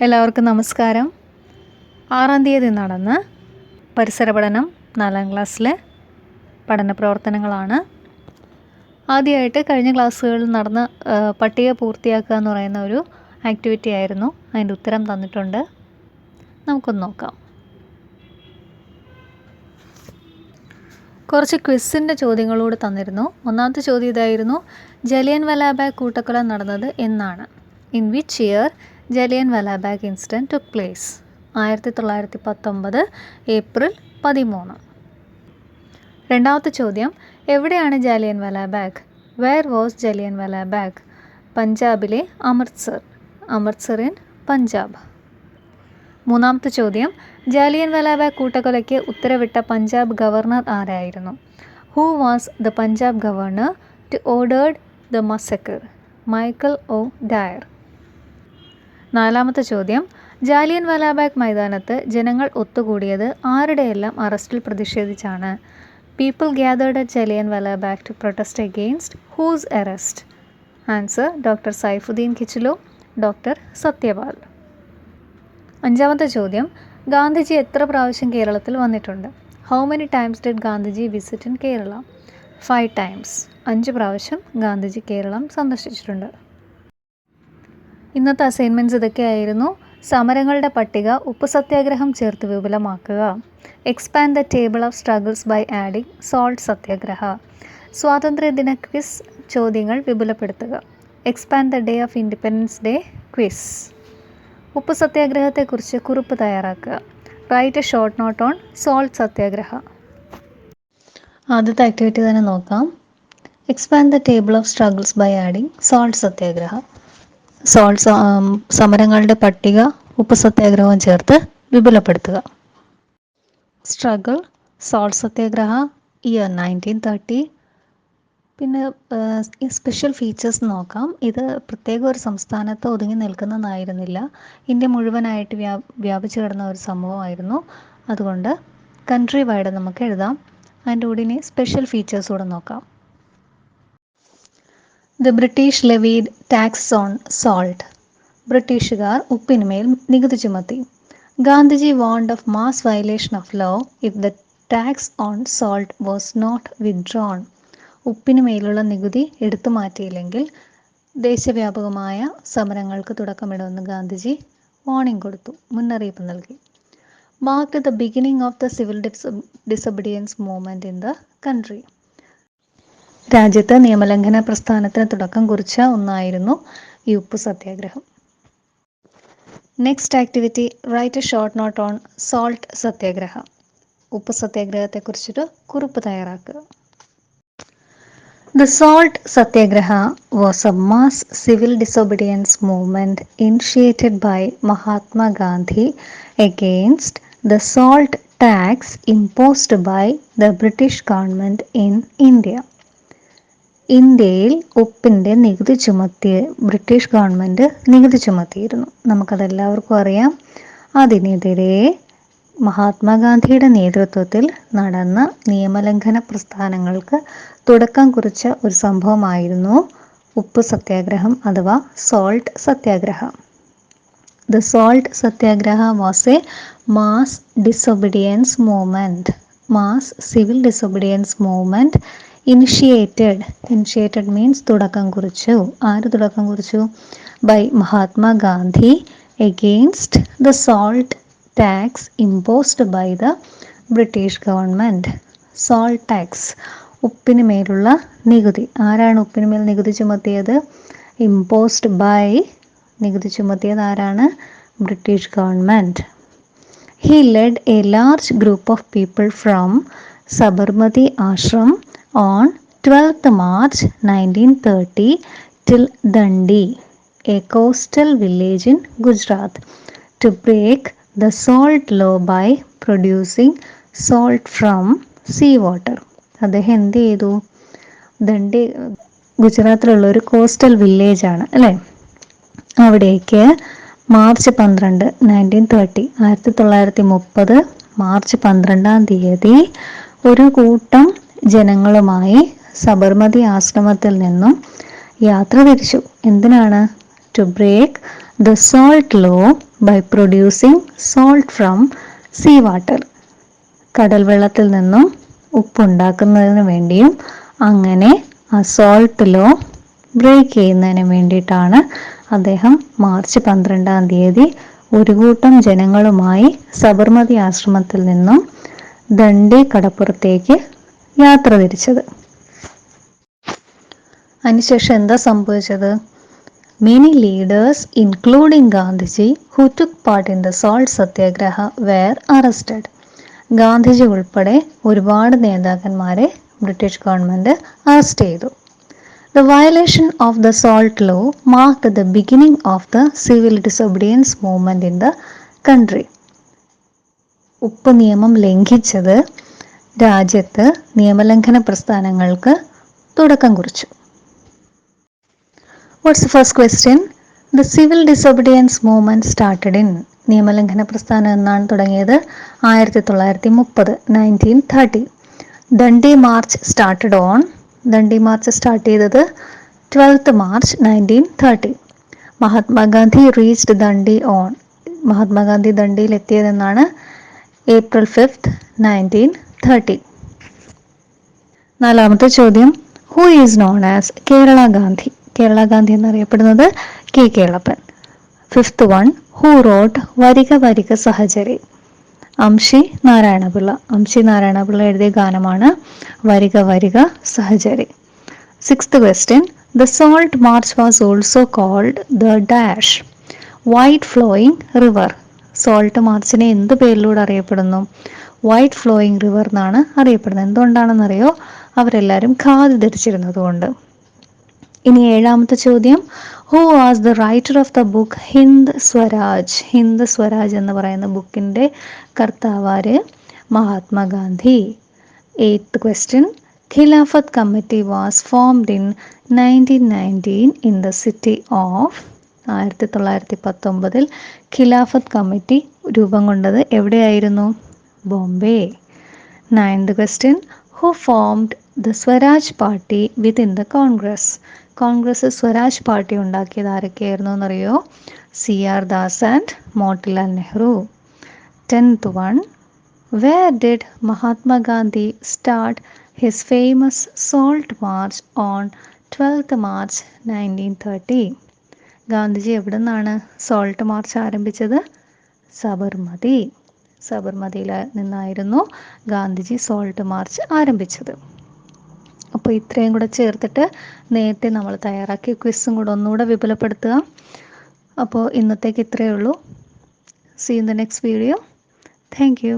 എല്ലാവർക്കും നമസ്കാരം. ആറാം തീയതി നടന്ന പരിസര പഠനം നാലാം ക്ലാസ്സിലെ പഠന പ്രവർത്തനങ്ങളാണ്. ആദ്യമായിട്ട് കഴിഞ്ഞ ക്ലാസ്സുകളിൽ നടന്ന പട്ടിക പൂർത്തിയാക്കുക എന്ന് പറയുന്ന ഒരു ആക്ടിവിറ്റി ആയിരുന്നു. അതിന്റെ ഉത്തരം തന്നിട്ടുണ്ട്. നമുക്കൊന്ന് നോക്കാം. കുറച്ച് ക്വിസിന്റെ ചോദ്യങ്ങളോട് തന്നിരുന്നു. ഒന്നാമത്തെ ചോദ്യം ഇതായിരുന്നു ജലിയൻ വലാബാഗ് കൂട്ടക്കൊല നടന്നത് എന്നാണ്. In which year Jallian Walabagh incident took place ആയിരത്തി തൊള്ളായിരത്തി പത്തൊമ്പത് ഏപ്രിൽ പതിമൂന്ന്. രണ്ടാമത്തെ ചോദ്യം എവിടെയാണ് Jallian വലാബാഗ്? Where was Jallian Walabagh? പഞ്ചാബിലെ അമൃത്സർ. അമൃത്സർ ഇൻ പഞ്ചാബ്. മൂന്നാമത്തെ ചോദ്യം ജാലിയൻ വലാബാഗ് കൂട്ടക്കൊലയ്ക്ക് ഉത്തരവിട്ട പഞ്ചാബ് ഗവർണർ ആരായിരുന്നു? Who was the Punjab governor to ordered the massacre Michael O Dwyer നാലാമത്തെ ചോദ്യം. ജാലിയൻ വാലാബാഗ് മൈതാനത്ത് ജനങ്ങൾ ഒത്തുകൂടിയത് ആരുടെയെല്ലാം അറസ്റ്റിൽ പ്രതിഷേധിച്ചാണ്? People gathered at Jallian Walabagh to protest against whose arrest answer doctor Saifuddin Kitchlew doctor Satyapal അഞ്ചാമത്തെ ചോദ്യം. ഗാന്ധിജി എത്ര പ്രാവശ്യം കേരളത്തിൽ വന്നിട്ടുണ്ട്? How many times did Gandhiji visit in Kerala five times അഞ്ച് പ്രാവശ്യം ഗാന്ധിജി കേരളം സന്ദർശിച്ചിട്ടുണ്ട്. ഇന്നത്തെ അസൈൻമെന്റ്സ് ഇതൊക്കെയായിരുന്നു സമരങ്ങളുടെ പട്ടിക ഉപ്പ് സത്യാഗ്രഹം ചേർത്ത് വിപുലമാക്കുക. Expand the table of struggles by adding salt Satyagraha. സ്വാതന്ത്ര്യദിന ക്വിസ് ചോദ്യങ്ങൾ വിപുലപ്പെടുത്തുക. Expand the day of independence day quiz ഉപ്പ് സത്യാഗ്രഹത്തെക്കുറിച്ച് കുറിപ്പ് തയ്യാറാക്കുക. Write a short note on salt Satyagraha. ആദ്യത്തെ ആക്ടിവിറ്റി തന്നെ നോക്കാം. Expand the table of struggles by adding salt Satyagraha. Salt സമരങ്ങളുടെ പട്ടിക ഉപ്പ് സത്യാഗ്രഹവും ചേർത്ത് വിപുലപ്പെടുത്തുക. Struggle salt Satyagraha year nineteen thirty പിന്നെ സ്പെഷ്യൽ ഫീച്ചേഴ്സ് നോക്കാം. ഇത് പ്രത്യേക ഒരു സംസ്ഥാനത്ത് ഒതുങ്ങി നിൽക്കുന്നതായിരുന്നില്ല. ഇന്ത്യ മുഴുവനായിട്ട് വ്യാ വ്യാപിച്ചു കിടന്ന ഒരു സംഭവമായിരുന്നു അതുകൊണ്ട് കൺട്രി വൈഡ് നമുക്ക് എഴുതാം. അതിന്റെ കൂടെ സ്പെഷ്യൽ ഫീച്ചേഴ്സ് കൂടെ നോക്കാം. The British levied tax on salt ബ്രിട്ടീഷുകാർ ഉപ്പിനുമേൽ നികുതി ചുമത്തി. Gandhiji warned of mass violation of law if the tax on salt was not withdrawn ഉപ്പിനുമേലുള്ള നികുതി എടുത്തു മാറ്റിയില്ലെങ്കിൽ ദേശവ്യാപകമായ സമരങ്ങൾക്ക് തുടക്കമിടുമെന്ന് ഗാന്ധിജി വാർണിംഗ് കൊടുത്തു. മുന്നറിയിപ്പ് നൽകി. Mark the beginning of the civil disobedience movement in the country രാജ്യത്ത് നിയമലംഘന പ്രസ്ഥാനത്തിന് തുടക്കം കുറിച്ച ഒന്നായിരുന്നു ഈ ഉപ്പ് സത്യാഗ്രഹം next activity write a short note on salt സത്യാഗ്രഹം ഉപ്പ് സത്യാഗ്രഹത്തെക്കുറിച്ചൊരു കുറിപ്പ് തയ്യാറാക്കുക The Salt Satyagraha was a mass civil disobedience movement initiated by Mahatma Gandhi against the salt tax imposed by the British government in India. ഇന്ത്യയിൽ ഉപ്പിന്റെ നികുതി ചുമത്തി British government നികുതി ചുമത്തിയിരുന്നു. നമുക്കതെല്ലാവർക്കും അറിയാം. അതിനെതിരെ മഹാത്മാഗാന്ധിയുടെ നേതൃത്വത്തിൽ നടന്ന നിയമലംഘന പ്രസ്ഥാനങ്ങൾക്ക് തുടക്കം കുറിച്ച ഒരു സംഭവമായിരുന്നു ഉപ്പ് സത്യാഗ്രഹം അഥവാ സോൾട്ട് സത്യാഗ്രഹം. The salt Satyagraha was a mass disobedience movement mass civil disobedience movement initiated initiated means തുടക്കം കുറിച്ചു. ആര് തുടക്കം കുറിച്ചു? By Mahatma Gandhi against the salt tax imposed by the British government salt tax ഉപ്പിന് മേലുള്ള നികുതി. ആരാണ് ഉപ്പിന് മേൽ നികുതി ചുമത്തിയത്? ഇമ്പോസ്ഡ് ബൈ നികുതി ചുമത്തിയത് ആരാണ്? British government he led a large group of people from Sabarmati Ashram on 12th March 1930 till a a coastal village in Gujarat, to break the salt law by producing salt from water അദ്ദേഹം എന്ത് ചെയ്തു? ദണ്ഡി ഗുജറാത്തിലുള്ള ഒരു coastal village ആണ് അല്ലേ? അവിടേക്ക് March പന്ത്രണ്ട് nineteen thirty ആയിരത്തി തൊള്ളായിരത്തി മുപ്പത് മാർച്ച് പന്ത്രണ്ടാം തീയതി ഒരു കൂട്ടം ജനങ്ങളുമായി സബർമതി ആശ്രമത്തിൽ നിന്നും യാത്ര തിരിച്ചു. എന്തിനാണ്? To break the salt law by producing salt from sea water കടൽ വെള്ളത്തിൽ നിന്നും ഉപ്പുണ്ടാക്കുന്നതിന് വേണ്ടിയും അങ്ങനെ ആ സോൾട്ട് ലോ ബ്രേക്ക് ചെയ്യുന്നതിന് വേണ്ടിയിട്ടാണ് അദ്ദേഹം മാർച്ച് പന്ത്രണ്ടാം തീയതി ഒരു കൂട്ടം ജനങ്ങളുമായി സബർമതി ആശ്രമത്തിൽ നിന്നും ദണ്ഡി കടപ്പുറത്തേക്ക് യാത്ര തിരിച്ചത്. അതിനുശേഷം എന്താ സംഭവിച്ചത്? Many leaders including Gandhiji who took part in the salt Satyagraha were arrested Gandhiji ഉൾപ്പെടെ ഒരുപാട് നേതാക്കന്മാരെ ബ്രിട്ടീഷ് ഗവൺമെന്റ് അറസ്റ്റ് ചെയ്തു. The violation of the salt law mark the beginning of the civil disobedience movement in the country ഉപ്പ് നിയമം ലംഘിച്ചത് രാജ്യത്ത് നിയമലംഘന പ്രസ്ഥാനങ്ങൾക്ക് തുടക്കം കുറിച്ചു. What's first question the civil disobedience movement started in നിയമലംഘന പ്രസ്ഥാനം എന്നാണ് തുടങ്ങിയത്. ആയിരത്തി തൊള്ളായിരത്തി മുപ്പത് nineteen thirty Dandi March started on Dandi March start ചെയ്തത് twelfth March nineteen thirty Mahatma Gandhi reached Dandi on Mahatma Gandhi ദണ്ഡിയിൽ എത്തിയതെന്നാണ് ഏപ്രിൽ ഫിഫ്ത്ത് നയന്റീൻ തേർട്ടി നാലാമത്തെ ചോദ്യം who is known as Kerala Gandhi? Kerala Gandhi എന്നറിയപ്പെടുന്നത് K Kelappan. Fifth one who wrote വരിക വരിക സഹചരി? അംഷി നാരായണപിള്ള. അംഷി നാരായണപിള്ള എഴുതിയ ഗാനമാണ് വരിക വരിക സഹചരി. Sixth question the salt march was also called the dash white flowing river salt മാർച്ചിനെ എന്ത് പേരിലൂടെ അറിയപ്പെടുന്നു? വൈറ്റ് ഫ്ലോയിങ് റിവർ എന്നാണ് അറിയപ്പെടുന്നത്. എന്തുകൊണ്ടാണെന്നറിയോ? അവരെല്ലാവരും ഖാദി ധരിച്ചിരുന്നത് കൊണ്ട്. ഇനി ഏഴാമത്തെ ചോദ്യം. Who was the writer of the book Hind Swaraj Hind Swaraj എന്ന് പറയുന്ന ബുക്കിന്റെ കർത്താവാര് Mahatma Gandhi eighth question Khilafat committee was formed in nineteen nineteen in the city of ആയിരത്തി തൊള്ളായിരത്തി പത്തൊമ്പതിൽ ഖിലാഫത്ത് കമ്മിറ്റി രൂപം കൊണ്ടത് എവിടെയായിരുന്നു? Bombay. Ninth question who formed the Swaraj party within the Congress Congress Swaraj party ഉണ്ടാക്കിയത് ആരൊക്കെയായിരുന്നു എന്നറിയോ? C R Das and Motilal Nehru tenth one where did Mahatma Gandhi start his famous salt march on twelfth March nineteen thirty Gandhiji എവിടെ നിന്നാണ് salt March ആരംഭിച്ചത്? സബർമതി സബർമതിയിൽ നിന്നായിരുന്നു Gandhiji salt March ആരംഭിച്ചത്. അപ്പോൾ ഇത്രയും കൂടെ ചേർത്തിട്ട് നേരത്തെ നമ്മൾ തയ്യാറാക്കിയ ക്വിസും കൂടെ ഒന്നുകൂടെ വിപുലപ്പെടുത്തുക. അപ്പോൾ ഇന്നത്തേക്ക് ഇത്രയേ ഉള്ളൂ. See in the next video thank you